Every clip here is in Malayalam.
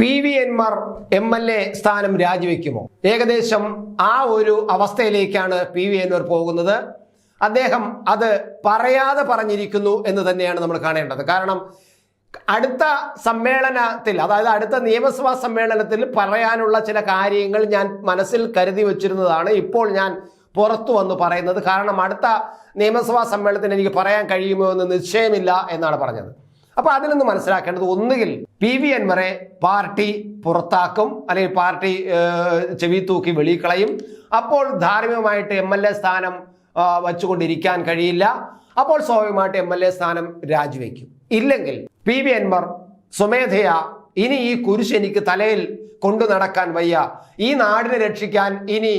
P V എൻമാർ M L A സ്ഥാനം രാജിവെക്കുമോ? ഏകദേശം ആ ഒരു അവസ്ഥയിലേക്കാണ് പി വി എൻമാർ പോകുന്നത്. അദ്ദേഹം അത് പറയാതെ പറഞ്ഞിരിക്കുന്നു എന്ന് തന്നെയാണ് നമ്മൾ കാണേണ്ടത്. കാരണം അടുത്ത സമ്മേളനത്തിൽ അതായത് അടുത്ത നിയമസഭാ സമ്മേളനത്തിൽ പറയാനുള്ള ചില കാര്യങ്ങൾ ഞാൻ മനസ്സിൽ കരുതി വച്ചിരുന്നതാണ്. ഇപ്പോൾ ഞാൻ പുറത്തു വന്ന് പറയുന്നത്. കാരണം അടുത്ത നിയമസഭാ സമ്മേളനത്തിന് എനിക്ക് പറയാൻ കഴിയുമോ എന്ന് നിശ്ചയമില്ല എന്നാണ് പറഞ്ഞത്. അപ്പൊ അതിൽ നിന്ന് മനസ്സിലാക്കേണ്ടത് ഒന്നുകിൽ പി വി അൻവറെ പാർട്ടി പുറത്താക്കും അല്ലെങ്കിൽ പാർട്ടി ചെവി തൂക്കി വെളിക്കളയും അപ്പോൾ ധാർമ്മികമായിട്ട് എം എൽ എ സ്ഥാനം വച്ചുകൊണ്ടിരിക്കാൻ കഴിയില്ല. അപ്പോൾ സ്വാഭാവികമായിട്ട് എം എൽ എ സ്ഥാനം രാജിവെക്കും. ഇല്ലെങ്കിൽ പി വി അൻവർ സ്വമേധയാ ഇനി ഈ കുരിശ് എനിക്ക് തലയിൽ കൊണ്ടു നടക്കാൻ വയ്യ. ഈ നാടിനെ രക്ഷിക്കാൻ ഇനി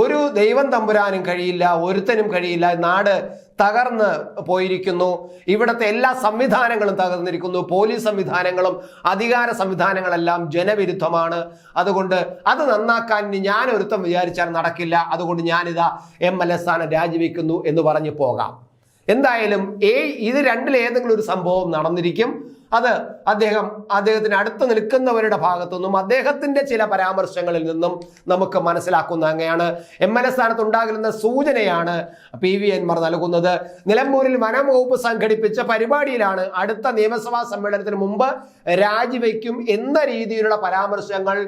ഒരു ദൈവം തമ്പുരാനും കഴിയില്ല ഒരുത്തനും കഴിയില്ല. നാട് തകർന്ന് പോയിരിക്കുന്നു. ഇവിടുത്തെ എല്ലാ സംവിധാനങ്ങളും തകർന്നിരിക്കുന്നു. പോലീസ് സംവിധാനങ്ങളും അധികാര സംവിധാനങ്ങളെല്ലാം ജനവിരുദ്ധമാണ്. അതുകൊണ്ട് അത് നന്നാക്കാൻ ഞാൻ ഒരുത്തം വിചാരിച്ചാൽ നടക്കില്ല. അതുകൊണ്ട് ഞാനിതാ എം എൽ എ സ്ഥാനം രാജിവെക്കുന്നു എന്ന് പറഞ്ഞു പോകാം. എന്തായാലും ഏ ഇത് രണ്ടിലേതെങ്കിലും ഒരു സംഭവം നടന്നിരിക്കും. അത് അദ്ദേഹം അദ്ദേഹത്തിന് അടുത്ത് നിൽക്കുന്നവരുടെ ഭാഗത്തു നിന്നും അദ്ദേഹത്തിന്റെ ചില പരാമർശങ്ങളിൽ നിന്നും നമുക്ക് മനസ്സിലാക്കുന്ന അങ്ങനെയാണ് എം എൽ എ സ്ഥാനത്ത് ഉണ്ടാകുന്ന സൂചനയാണ് പി വി എൻമാർ നൽകുന്നത്. നിലമ്പൂരിൽ വനം വകുപ്പ് സംഘടിപ്പിച്ച പരിപാടിയിലാണ് അടുത്ത നിയമസഭാ സമ്മേളനത്തിന് മുമ്പ് രാജിവെക്കും എന്ന രീതിയിലുള്ള പരാമർശങ്ങൾ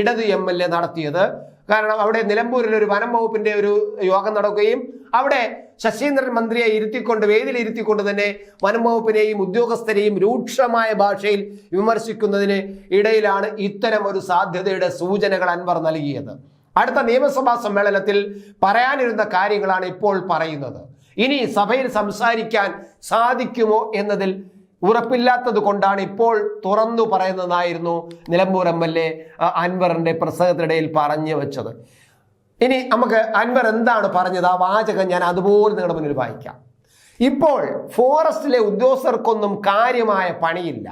ഇടത് എം എൽ എ നടത്തിയത്. കാരണം അവിടെ നിലമ്പൂരിൽ ഒരു വനം വകുപ്പിന്റെ ഒരു യോഗം നടക്കുകയും അവിടെ ശശീന്ദ്രൻ മന്ത്രിയെ ഇരുത്തിക്കൊണ്ട് വേദിയിൽ ഇരുത്തിക്കൊണ്ട് തന്നെ വനംവകുപ്പിനെയും ഉദ്യോഗസ്ഥരെയും രൂക്ഷമായ ഭാഷയിൽ വിമർശിക്കുന്നതിന് ഇടയിലാണ് ഇത്തരം ഒരു സാധ്യതയുടെ സൂചനകൾ അൻവർ നൽകിയത്. അടുത്ത നിയമസഭാ സമ്മേളനത്തിൽ പറയാനിരുന്ന കാര്യങ്ങളാണ് ഇപ്പോൾ പറയുന്നത്. ഇനി സഭയിൽ സംസാരിക്കാൻ സാധിക്കുമോ എന്നതിൽ ഉറപ്പില്ലാത്തത് കൊണ്ടാണ് ഇപ്പോൾ തുറന്നു പറയുന്നതായിരുന്നു നിലമ്പൂർ എം എൽ എ അൻവറിന്റെ പ്രസംഗത്തിനിടയിൽ പറഞ്ഞു വെച്ചത്. ഇനി നമുക്ക് അൻവർ എന്താണ് പറഞ്ഞത്? ആ വാചകം ഞാൻ അതുപോലെ നിങ്ങളുടെ മുന്നിൽ വായിക്കാം. ഇപ്പോൾ ഫോറസ്റ്റിലെ ഉദ്യോഗസ്ഥർക്കൊന്നും കാര്യമായ പണിയില്ല.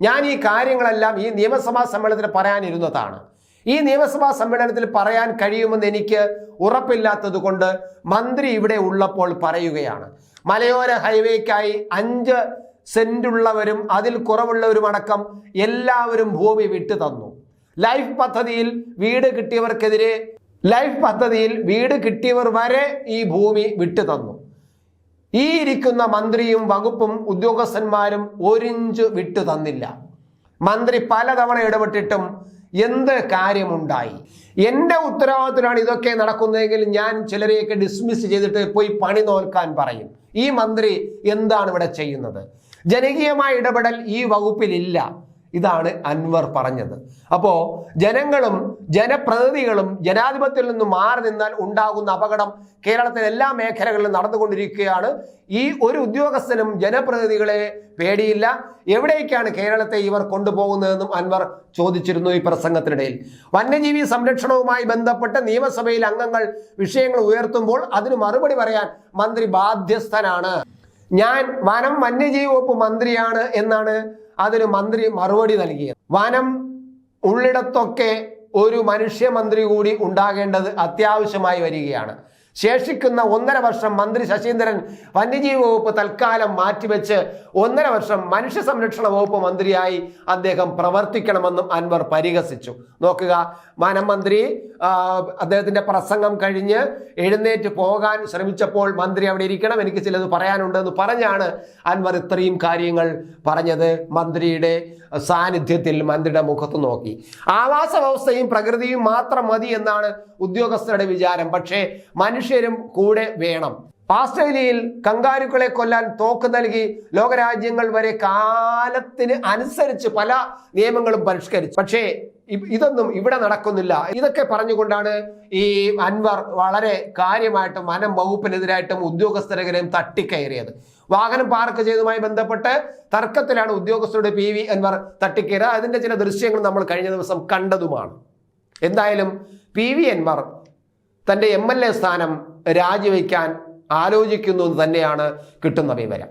ഞാൻ ഈ കാര്യങ്ങളെല്ലാം ഈ നിയമസഭാ സമ്മേളനത്തിൽ പറയാനിരുന്നതാണ്. ഈ നിയമസഭാ സമ്മേളനത്തിൽ പറയാൻ കഴിയുമെന്ന് എനിക്ക് ഉറപ്പില്ലാത്തത് കൊണ്ട് മന്ത്രി ഇവിടെ ഉള്ളപ്പോൾ പറയുകയാണ്. മലയോര ഹൈവേക്കായി അഞ്ച് സെന്റുള്ളവരും അതിൽ കുറവുള്ളവരും അടക്കം എല്ലാവരും ഭൂമി വിട്ടു തന്നു ലൈഫ് പദ്ധതിയിൽ വീട് കിട്ടിയവർക്കെതിരെ ലൈഫ് പദ്ധതിയിൽ വീട് കിട്ടിയവർ വരെ ഈ ഭൂമി വിട്ടു തന്നു. ഈ ഇരിക്കുന്ന മന്ത്രിയും വകുപ്പും ഉദ്യോഗസ്ഥന്മാരും ഒരിഞ്ച് വിട്ടു തന്നില്ല. മന്ത്രി പലതവണ ഇടപെട്ടിട്ടും എന്ത് കാര്യമുണ്ടായി? എന്റെ ഉത്തരവാദിത്തത്തിലാണ് ഇതൊക്കെ നടക്കുന്നതെങ്കിൽ ഞാൻ ചിലരെയൊക്കെ ഡിസ്മിസ് ചെയ്തിട്ട് പോയി പണി നോൽക്കാൻ പറയും. ഈ മന്ത്രി എന്താണ് ഇവിടെ ചെയ്യുന്നത്? ജനകീയമായ ഇടപെടൽ ഈ വകുപ്പിലില്ല. ഇതാണ് അൻവർ പറഞ്ഞത്. അപ്പോ ജനങ്ങളും ജനപ്രതിനിധികളും ജനാധിപത്യത്തിൽ നിന്ന് മാറി നിന്നാൽ ഉണ്ടാകുന്ന അപകടം കേരളത്തിലെ എല്ലാ മേഖലകളിലും നടന്നുകൊണ്ടിരിക്കുകയാണ്. ഈ ഒരു ഉദ്യോഗസ്ഥനും ജനപ്രതിനിധികളെ പേടിയില്ല. എവിടേക്കാണ് കേരളത്തെ ഇവർ കൊണ്ടുപോകുന്നതെന്നും അൻവർ ചോദിച്ചിരുന്നു ഈ പ്രസംഗത്തിനിടയിൽ. വന്യജീവി സംരക്ഷണവുമായി ബന്ധപ്പെട്ട് നിയമസഭയിൽ അംഗങ്ങൾ വിഷയങ്ങൾ ഉയർത്തുമ്പോൾ അതിന് മറുപടി പറയാൻ മന്ത്രി ബാധ്യസ്ഥനാണ്. ഞാൻ വനം വന്യജീവി വകുപ്പ് മന്ത്രിയാണ് എന്നാണ് അതിന് മന്ത്രി മറുപടി നൽകിയത് വനം ഉള്ളിടത്തൊക്കെ ഒരു മനുഷ്യമന്ത്രി കൂടി ഉണ്ടാകേണ്ടത് അത്യാവശ്യമായി വരികയാണ്. ശേഷിക്കുന്ന ഒന്നര വർഷം മന്ത്രി ശശീന്ദ്രൻ വന്യജീവി വകുപ്പ് തൽക്കാലം മാറ്റിവെച്ച് ഒന്നര വർഷം മനുഷ്യ സംരക്ഷണ വകുപ്പ് മന്ത്രിയായി അദ്ദേഹം പ്രവർത്തിക്കണമെന്നും അൻവർ പരിഹസിച്ചു. നോക്കുക വനം മന്ത്രി അദ്ദേഹത്തിന്റെ പ്രസംഗം കഴിഞ്ഞ് എഴുന്നേറ്റ് പോകാൻ ശ്രമിച്ചപ്പോൾ മന്ത്രി അവിടെ ഇരിക്കണം എനിക്ക് ചിലത് പറയാനുണ്ടെന്ന് പറഞ്ഞാണ് അൻവർ ഇത്രയും കാര്യങ്ങൾ പറഞ്ഞത്. മന്ത്രിയുടെ സാന്നിധ്യത്തിൽ മന്ത്രിയുടെ മുഖത്ത് നോക്കി. ആവാസ വ്യവസ്ഥയും പ്രകൃതിയും മാത്രം മതി എന്നാണ് ഉദ്യോഗസ്ഥരുടെ വിചാരം. പക്ഷേ മനുഷ്യരും കൂടെ വേണം. ഓസ്ട്രേലിയയിൽ കങ്കാരുക്കളെ കൊല്ലാൻ തോക്ക് നൽകി ലോകരാജ്യങ്ങൾ വരെ കാലത്തിന് അനുസരിച്ച് പല നിയമങ്ങളും പരിഷ്കരിച്ചു. പക്ഷേ ഇതൊന്നും ഇവിടെ നടക്കുന്നില്ല. ഇതൊക്കെ പറഞ്ഞുകൊണ്ടാണ് ഈ അൻവർ വളരെ കാര്യമായിട്ടും വനം വകുപ്പിനെതിരായിട്ടും ഉദ്യോഗസ്ഥരെതിരെയും തട്ടിക്കയറിയത്. വാഹനം പാർക്ക് ചെയ്തതുമായി ബന്ധപ്പെട്ട് തർക്കത്തിലാണ് ഉദ്യോഗസ്ഥരുടെ പി വി അൻവർ തട്ടിക്കയറുക അതിന്റെ ചില ദൃശ്യങ്ങൾ നമ്മൾ കഴിഞ്ഞ ദിവസം കണ്ടതുമാണ്. എന്തായാലും പി വി അൻവർ തന്റെ എം എൽ എ സ്ഥാനം രാജിവെക്കാൻ ആലോചിക്കുന്നു എന്ന് തന്നെയാണ് കിട്ടുന്ന വിവരം.